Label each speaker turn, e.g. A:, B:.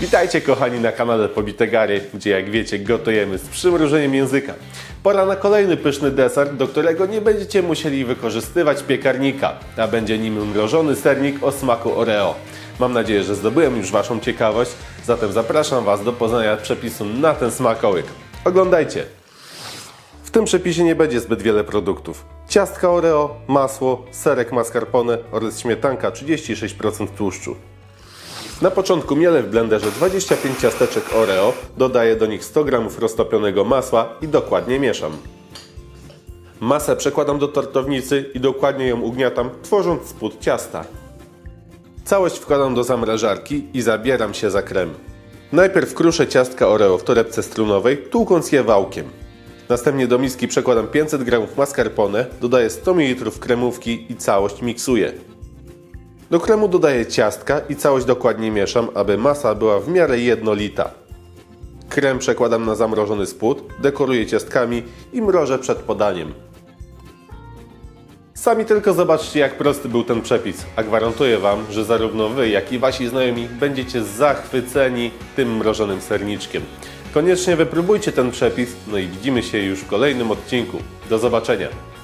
A: Witajcie kochani na kanale Pobite Gary, gdzie jak wiecie gotujemy z przymrużeniem języka. Pora na kolejny pyszny deser, do którego nie będziecie musieli wykorzystywać piekarnika, a będzie nim mrożony sernik o smaku Oreo. Mam nadzieję, że zdobyłem już Waszą ciekawość, zatem zapraszam Was do poznania przepisu na ten smakołyk. Oglądajcie! W tym przepisie nie będzie zbyt wiele produktów. Ciastka Oreo, masło, serek mascarpone oraz śmietanka 36% tłuszczu. Na początku mielę w blenderze 25 ciasteczek Oreo, dodaję do nich 100 g roztopionego masła i dokładnie mieszam. Masę przekładam do tortownicy i dokładnie ją ugniatam, tworząc spód ciasta. Całość wkładam do zamrażarki i zabieram się za krem. Najpierw kruszę ciastka Oreo w torebce strunowej, tłukąc je wałkiem. Następnie do miski przekładam 500 g mascarpone, dodaję 100 ml kremówki i całość miksuję. Do kremu dodaję ciastka i całość dokładnie mieszam, aby masa była w miarę jednolita. Krem przekładam na zamrożony spód, dekoruję ciastkami i mrożę przed podaniem. Sami tylko zobaczcie, jak prosty był ten przepis, a gwarantuję Wam, że zarówno Wy, jak i Wasi znajomi będziecie zachwyceni tym mrożonym serniczkiem. Koniecznie wypróbujcie ten przepis, no i widzimy się już w kolejnym odcinku. Do zobaczenia!